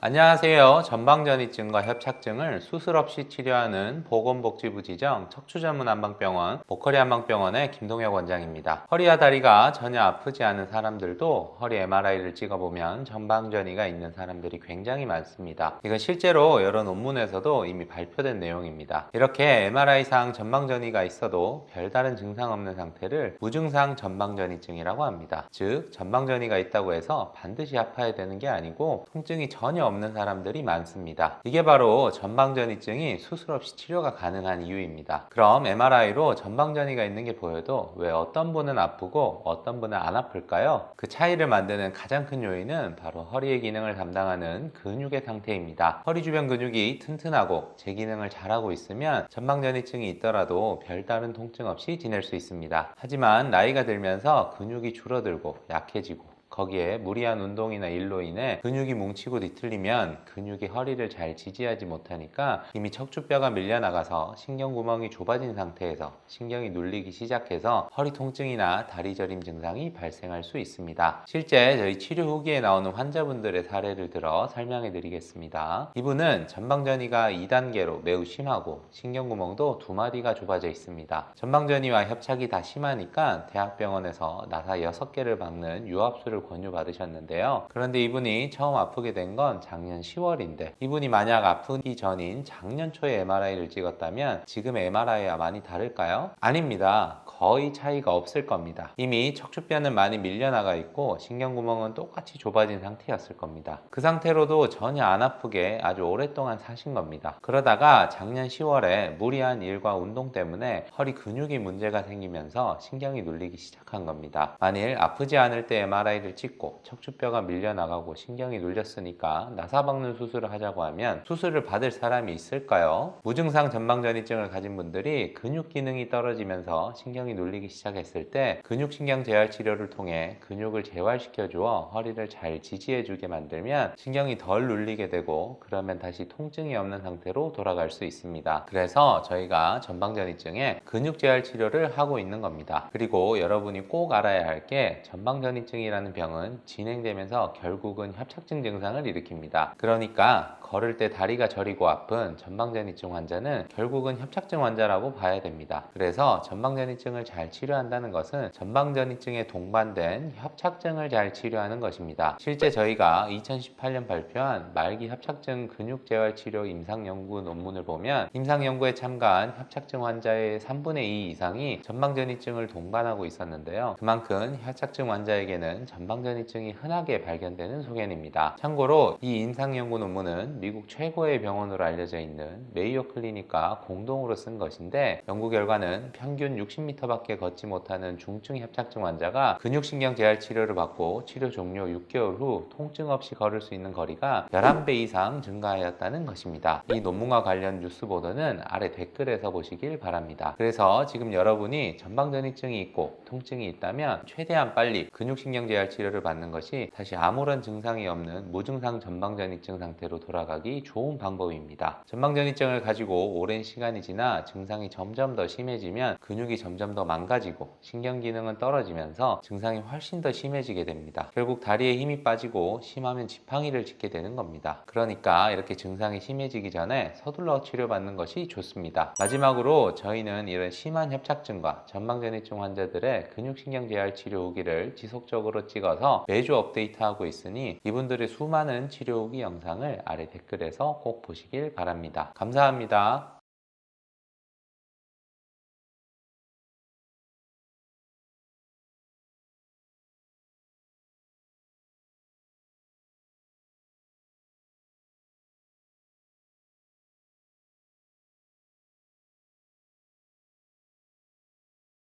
안녕하세요. 전방전이증과 협착증을 수술 없이 치료하는 보건복지부 지정 척추전문 한방병원 보커리 한방병원의 김동혁 원장입니다. 허리와 다리가 전혀 아프지 않은 사람들도 허리 MRI를 찍어보면 전방전이가 있는 사람들이 굉장히 많습니다. 이건 실제로 여러 논문에서도 이미 발표된 내용입니다. 이렇게 MRI상 전방전이가 있어도 별다른 증상 없는 상태를 무증상 전방전이증이라고 합니다. 즉 전방전이가 있다고 해서 반드시 아파야 되는 게 아니고 통증이 전혀 없는 사람들이 많습니다. 이게 바로 전방전이증이 수술 없이 치료가 가능한 이유입니다. 그럼 MRI로 전방전이가 있는 게 보여도 왜 어떤 분은 아프고 어떤 분은 안 아플까요? 그 차이를 만드는 가장 큰 요인은 바로 허리의 기능을 담당하는 근육의 상태입니다. 허리 주변 근육이 튼튼하고 제 기능을 잘하고 있으면 전방전이증이 있더라도 별다른 통증 없이 지낼 수 있습니다. 하지만 나이가 들면서 근육이 줄어들고 약해지고 거기에 무리한 운동이나 일로 인해 근육이 뭉치고 뒤틀리면 근육이 허리를 잘 지지하지 못하니까 이미 척추뼈가 밀려나가서 신경구멍이 좁아진 상태에서 신경이 눌리기 시작해서 허리 통증이나 다리 저림 증상이 발생할 수 있습니다. 실제 저희 치료 후기에 나오는 환자분들의 사례를 들어 설명해 드리겠습니다. 이분은 전방전이가 2단계로 매우 심하고 신경구멍도 두 마디가 좁아져 있습니다. 전방전이와 협착이 다 심하니까 대학병원에서 나사 6개를 박는 유압 수를 권유받으셨는데요. 그런데 이분이 처음 아프게 된 건 작년 10월인데 이분이 만약 아프기 전인 작년 초에 MRI를 찍었다면 지금의 MRI와 많이 다를까요? 아닙니다. 거의 차이가 없을 겁니다. 이미 척추뼈는 많이 밀려나가 있고 신경구멍은 똑같이 좁아진 상태였을 겁니다. 그 상태로도 전혀 안 아프게 아주 오랫동안 사신 겁니다. 그러다가 작년 10월에 무리한 일과 운동 때문에 허리 근육이 문제가 생기면서 신경이 눌리기 시작한 겁니다. 만일 아프지 않을 때 MRI를 찍고 척추뼈가 밀려나가고 신경이 눌렸으니까 나사 박는 수술을 하자고 하면 수술을 받을 사람이 있을까요? 무증상 전방전이증을 가진 분들이 근육 기능이 떨어지면서 신경이 눌리기 시작했을 때 근육신경 재활 치료를 통해 근육을 재활시켜 주어 허리를 잘 지지해 주게 만들면 신경이 덜 눌리게 되고 그러면 다시 통증이 없는 상태로 돌아갈 수 있습니다. 그래서 저희가 전방전이증에 근육 재활 치료를 하고 있는 겁니다. 그리고 여러분이 꼭 알아야 할 게 전방전이증이라는 병은 진행되면서 결국은 협착증 증상을 일으킵니다. 그러니까 걸을 때 다리가 저리고 아픈 전방전이증 환자는 결국은 협착증 환자라고 봐야 됩니다. 그래서 전방전이증을 잘 치료한다는 것은 전방전이증에 동반된 협착증을 잘 치료하는 것입니다. 실제 저희가 2018년 발표한 말기 협착증 근육 재활 치료 임상 연구 논문을 보면 임상 연구에 참가한 협착증 환자의 3분의 2 이상이 전방전이증을 동반하고 있었는데요. 그만큼 협착증 환자에게는 전방전이증이 흔하게 발견되는 소견입니다. 참고로 이 임상 연구 논문은 미국 최고의 병원으로 알려져 있는 메이오 클리닉과 공동으로 쓴 것인데 연구 결과는 평균 60m 밖에 걷지 못하는 중증 협착증 환자가 근육신경 재활 치료를 받고 치료 종료 6개월 후 통증 없이 걸을 수 있는 거리가 11배 이상 증가하였다는 것입니다. 이 논문과 관련 뉴스 보도는 아래 댓글에서 보시길 바랍니다. 그래서 지금 여러분이 전방전이증이 있고 통증이 있다면 최대한 빨리 근육신경 재활 치료를 받는 것이 다시 아무런 증상이 없는 무증상 전방전이증 상태로 돌아가기 좋은 방법입니다. 전방전이증을 가지고 오랜 시간이 지나 증상이 점점 더 심해지면 근육이 점점 더 망가지고 신경 기능은 떨어지면서 증상이 훨씬 더 심해지게 됩니다. 결국 다리에 힘이 빠지고 심하면 지팡이를 짚게 되는 겁니다. 그러니까 이렇게 증상이 심해지기 전에 서둘러 치료받는 것이 좋습니다. 마지막으로 저희는 이런 심한 협착증과 전방전이증 환자들의 근육신경 재활 치료 후기를 지속적으로 찍어서 매주 업데이트하고 있으니 이분들의 수많은 치료 후기 영상을 아래 댓글에서 꼭 보시길 바랍니다. 감사합니다.